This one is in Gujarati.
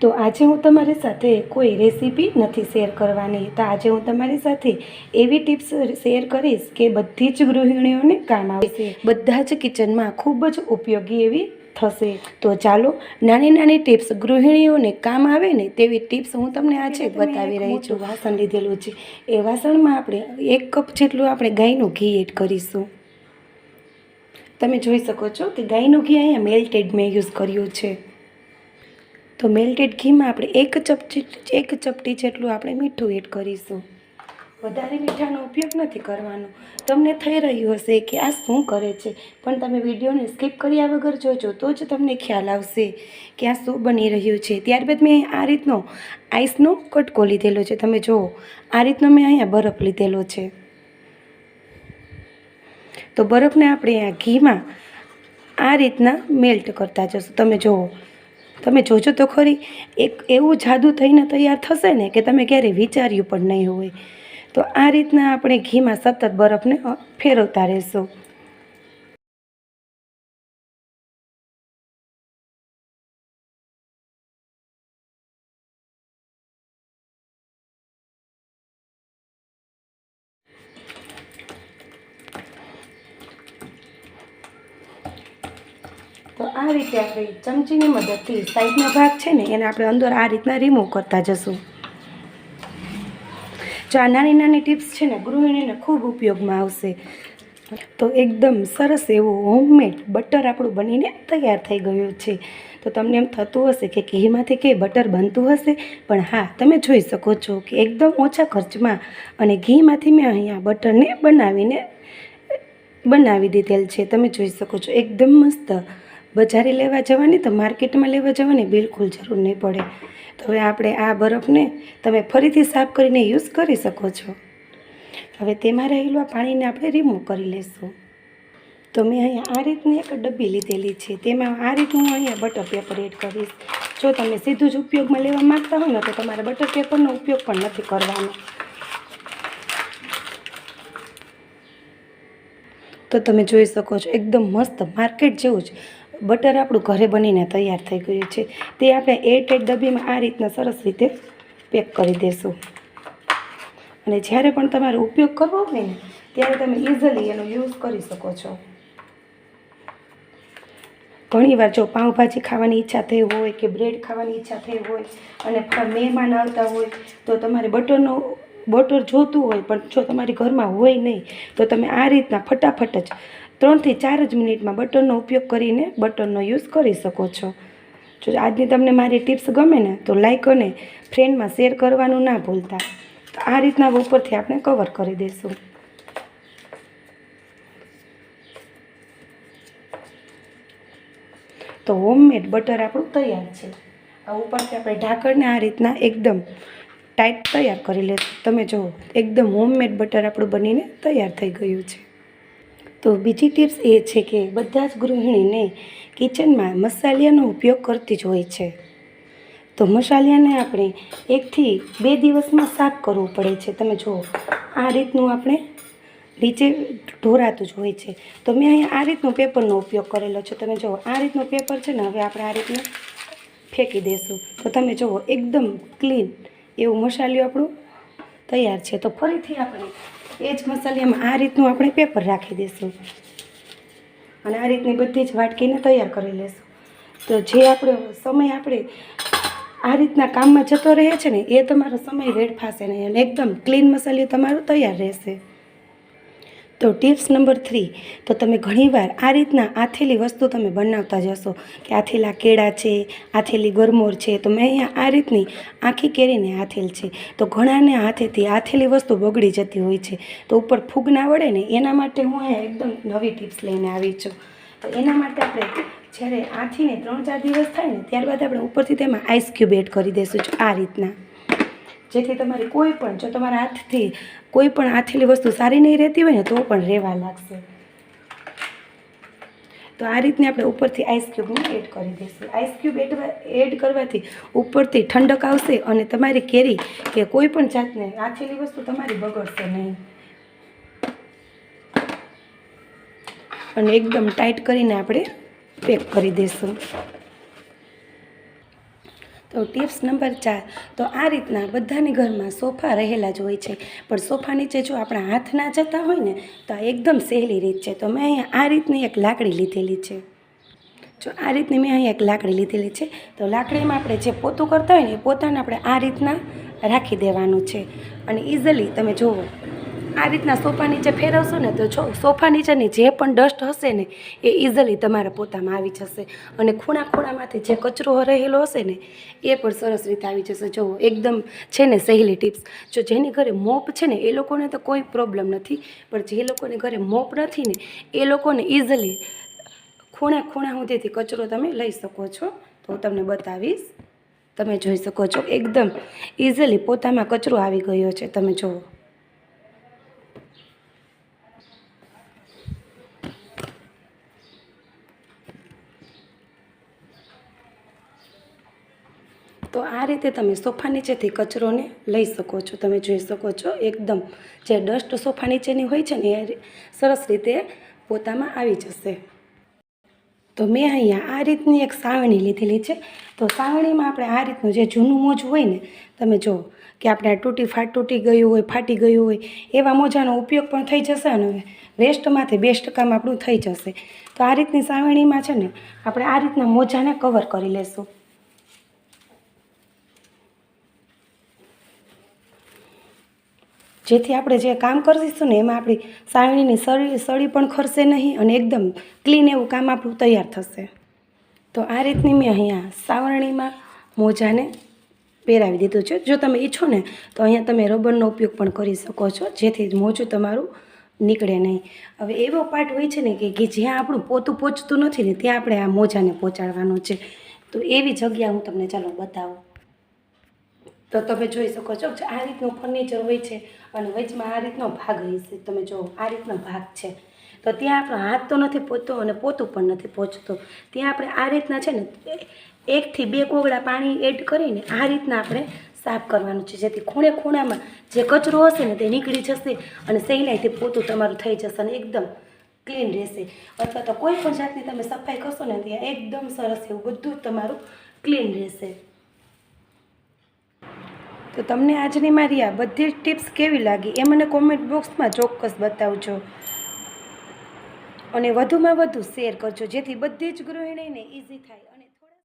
તો આજે હું તમારી સાથે કોઈ રેસીપી નથી શેર કરવાની. તો આજે હું તમારી સાથે એવી ટિપ્સ શેર કરીશ કે બધી જ ગૃહિણીઓને કામ આવશે. બધા જ કિચનમાં ખૂબ જ ઉપયોગી એવી થશે. તો ચાલો નાની નાની ટિપ્સ ગૃહિણીઓને કામ આવે ને તેવી ટિપ્સ હું તમને આજે બતાવી રહી છું. વાસણ લીધેલું છે. એ વાસણમાં આપણે એક કપ જેટલું આપણે ગાયનું ઘી એડ કરીશું. તમે જોઈ શકો છો કે ગાયનું ઘી અહીંયા મેલ્ટેડ મેં યુઝ કર્યું છે. તો મેલ્ટેડ ઘીમાં આપણે એક ચપટી એક ચપટી જેટલું આપણે મીઠું એડ કરીશું. વધારે મીઠાનો ઉપયોગ નથી કરવાનો. તમને થઈ રહ્યું હશે કે આ શું કરે છે, પણ તમે વિડીયોને સ્કીપ કર્યા વગર જોજો, તો જ તમને ખ્યાલ આવશે કે આ શું બની રહ્યું છે. ત્યારબાદ મેં આ રીતનો આઈસનો કટકો લીધેલો છે. તમે જુઓ, આ રીતનો મેં અહીંયા બરફ લીધેલો છે. તો બરફને આપણે આ ઘીમાં આ રીતના મેલ્ટ કરતા જશું. તમે જુઓ તમે જોજો તો ખરી, એક એવું જાદુ થઈને તૈયાર થશે ને કે તમે ક્યારેય વિચાર્યું પણ નહીં હોય. તો આ રીતના આપણે ઘીમાં સતત બરફને ફેરવતા રહેશું. આ રીતે આપણે ચમચીની મદદથી સાઈડનો ભાગ છે ને, એને આપણે અંદર આ રીતના રિમૂવ કરતા જશું. જો આ નાની નાની ટિપ્સ છે ને, ગૃહિણીને ખૂબ ઉપયોગમાં આવશે. તો એકદમ સરસ એવું હોમમેડ બટર આપણું બનીને તૈયાર થઈ ગયું છે. તો તમને એમ થતું હશે કે ઘીમાંથી કે બટર બનતું હશે, પણ હા, તમે જોઈ શકો છો કે એકદમ ઓછા ખર્ચમાં અને ઘીમાંથી મેં અહીંયા બટરને બનાવીને, બનાવી દીધેલ છે. તમે જોઈ શકો છો, એકદમ મસ્ત બજારે લેવા જવાની તો માર્કેટમાં લેવા જવાની બિલકુલ જરૂર નહીં પડે. તો હવે આપણે આ બરફને તમે ફરીથી સાફ કરીને યુઝ કરી શકો છો. હવે તેમાં રહેલું આ પાણીને આપણે રિમૂવ કરી લઈશું તો મેં અહીંયા આ રીતની એક ડબ્બી લીધેલી છે. તેમાં આ રીતનું હું અહીંયા બટર પેપર એડ કરીશ. જો તમે સીધું જ ઉપયોગમાં લેવા માગતા હોય ને તો તમારે બટર પેપરનો ઉપયોગ પણ નથી કરવાનો. તો તમે જોઈ શકો છો, એકદમ મસ્ત માર્કેટ જેવું જ બટર આપણું ઘરે બનીને તૈયાર થઈ ગયું છે. તે આપણે એરટેટ ડબ્બીમાં આ રીતના સરસ રીતે પેક કરી દેશું. અને જ્યારે પણ તમારે ઉપયોગ કરવો હોય ને, ત્યારે તમે ઇઝીલી એનો યુઝ કરી શકો છો. ઘણીવાર જો પાઉંભાજી ખાવાની ઈચ્છા થઈ હોય કે બ્રેડ ખાવાની ઈચ્છા થઈ હોય અને મહેમાન આવતા હોય, તો તમારે બટરનો, બટર જોતું હોય પણ જો તમારી ઘરમાં હોય નહીં, તો તમે આ રીતના ફટાફટ જ ત્રણથી ચાર જ મિનિટમાં બટરનો ઉપયોગ કરીને બટરનો યુઝ કરી શકો છો. જો આજની તમને મારી ટિપ્સ ગમે ને, તો લાઈક અને ફ્રેન્ડમાં શેર કરવાનું ના ભૂલતા. તો આ રીતના ઉપરથી આપણે કવર કરી દઈશું. તો હોમમેડ બટર આપણું તૈયાર છે. આ ઉપરથી આપણે ઢાંકણને આ રીતના એકદમ ટાઈટ તૈયાર કરી લઈશું તમે જુઓ એકદમ હોમમેડ બટર આપણું બનીને તૈયાર થઈ ગયું છે. તો બીજી ટિપ્સ એ છે કે બધા જ ગૃહિણીને કિચનમાં મસાલિયાનો ઉપયોગ કરતી જ હોય છે. તો મસાલિયાને આપણે એકથી બે દિવસમાં સાફ કરવું પડે છે. તમે જુઓ, આ રીતનું આપણે નીચે ઢોરાતું જ હોય છે. તો મેં અહીંયા આ રીતનો પેપરનો ઉપયોગ કરેલો છે. તમે જુઓ, આ રીતનું પેપર છે ને, હવે આપણે આ રીતનું ફેંકી દઈશું તો તમે જુઓ, એકદમ ક્લીન એવું મસાલિયું આપણું તૈયાર છે. તો ફરીથી આપણે એ જ મસાલિયામાં આ રીતનું આપણે પેપર રાખી દઈશું અને આ રીતની બધી જ વાટકીને તૈયાર કરી લઈશું તો જે આપણો સમય આપણે આ રીતના કામમાં જતો રહે છે ને, એ તમારો સમય વેડફાશે નહીં અને એકદમ ક્લીન મસાલિયું તમારું તૈયાર રહેશે. તો ટિપ્સ નંબર થ્રી, તો તમે ઘણીવાર આ રીતના આથેલી વસ્તુ તમે બનાવતા જશો કે આથેલા કેળા છે, આથેલી ગરમોર છે, તો મેં અહીંયા આ રીતની આખી કેરીને આથેલ છે. તો ઘણાને હાથેથી આથેલી વસ્તુ બગડી જતી હોય છે. તો ઉપર ફૂગ ના વળે ને એના માટે હું અહીંયા એકદમ નવી ટિપ્સ લઈને આવી છું. તો એના માટે આપણે જ્યારે આથીને ત્રણ ચાર દિવસ થાય ને ત્યારબાદ આપણે ઉપરથી તેમાં આઈસ ક્યુબ એડ કરી દઈશું આ રીતના. જેથી તમારી કોઈ પણ, જો તમારા હાથથી કોઈ પણ આથેલી વસ્તુ સારી નહીં રહેતી હોય ને, તો પણ રહેવા લાગશે. તો આ રીતને આપણે ઉપરથી આઈસક્યુબને એડ કરી દઈશું. આઈસક્યુબ એડ એડ કરવાથી ઉપરથી ઠંડક આવશે અને તમારી કેરી કે કોઈ પણ જાતને આથેલી વસ્તુ તમારી બગડશે નહીં. અને એકદમ ટાઈટ કરીને આપણે પેક કરી દઈશું. તો ટિપ્સ નંબર ચાર, તો આ રીતના બધાની ઘરમાં સોફા રહેલા જ હોય છે. પણ સોફા નીચે જો આપણા હાથ ના જતા હોય ને, તો આ એકદમ સહેલી રીત છે. તો મેં અહીંયા આ રીતની એક લાકડી લીધેલી છે. જો આ રીતની મેં અહીંયા એક લાકડી લીધેલી છે. તો લાકડીમાં આપણે જે પોતું કરતા હોય ને, એ પોતાને આપણે આ રીતના રાખી દેવાનું છે. અને ઇઝીલી તમે જુઓ આ રીતના સોફા નીચે ફેરવશો ને તો જો સોફા નીચેની જે પણ ડસ્ટ હશે ને, એ ઇઝીલી તમારા પોતામાં આવી જશે. અને ખૂણા ખૂણામાંથી જે કચરો રહેલો હશે ને, એ પણ સરસ રીતે આવી જશે. જુઓ એકદમ છે ને સહેલી ટિપ્સ જો જેની ઘરે મોપ છે ને, એ લોકોને તો કોઈ પ્રોબ્લેમ નથી. પણ જે લોકોને ઘરે મોપ નથી ને, એ લોકોને ઇઝીલી ખૂણા ખૂણા સુધીથી કચરો તમે લઈ શકો છો. તો હું તમને બતાવીશ. તમે જોઈ શકો છો, એકદમ ઇઝીલી પોતામાં કચરો આવી ગયો છે. તમે જુઓ. તો આ રીતે તમે સોફા નીચેથી કચરોને લઈ શકો છો. તમે જોઈ શકો છો એકદમ જે ડસ્ટ સોફા નીચેની હોય છે ને એ સરસ રીતે પોતામાં આવી જશે. તો મેં અહીંયા આ રીતની એક સાવણી લીધેલી છે. તો સાવણીમાં આપણે આ રીતનું જે જૂનું મોજું હોય ને, તમે જુઓ કે આપણે તૂટી ફાટ તૂટી ગયું હોય, ફાટી ગયું હોય, એવા મોજાનો ઉપયોગ પણ થઈ જશે અને વેસ્ટમાંથી બેસ્ટ કામ આપણું થઈ જશે. તો આ રીતની સાવણીમાં છે ને, આપણે આ રીતના મોજાને કવર કરી લેશું. જેથી આપણે જે કામ કરીશું ને એમાં આપણી સાવણીની સળી સળી પણ ખરશે નહીં અને એકદમ ક્લીન એવું કામ આપણું તૈયાર થશે. તો આ રીતની મેં અહીંયા સાવરણીમાં મોજાને પહેરાવી દીધું છે. જો તમે ઈચ્છો ને તો અહીંયા તમે રબરનો ઉપયોગ પણ કરી શકો છો, જેથી મોજું તમારું નીકળે નહીં. હવે એવો પાર્ટ હોય છે ને કે જ્યાં આપણું પોતું પહોંચતું નથી ને ત્યાં આપણે આ મોજાને પહોંચાડવાનું છે. તો એવી જગ્યા હું તમને ચાલો બતાવું. તો તમે જોઈ શકો છો આ રીતનું ફર્નિચર હોય છે અને વચમાં આ રીતનો ભાગ હશે તમે જો, આ રીતનો ભાગ છે. તો ત્યાં આપણો હાથ તો નથી પહોંચતો અને પોતું પણ નથી પહોંચતું ત્યાં આપણે આ રીતના છે ને, એકથી બે કોગળા પાણી એડ કરીને આ રીતના આપણે સાફ કરવાનું છે. જેથી ખૂણે ખૂણામાં જે કચરો હશે ને તે નીકળી જશે અને સહેલાઈથી પોતું તમારું થઈ જશે અને એકદમ ક્લીન રહેશે. અથવા તો કોઈ પણ જાતની તમે સફાઈ કરશો ને, ત્યાં એકદમ સરસ એવું બધું તમારું ક્લીન રહેશે. તો તમને આજની મારી આ બધી જ ટિપ્સ કેવી લાગી એ મને કોમેન્ટ બોક્સમાં ચોક્કસ બતાવજો. અને વધુમાં વધુ શેર કરજો, જેથી બધી જ ગૃહિણીને ઇઝી થાય.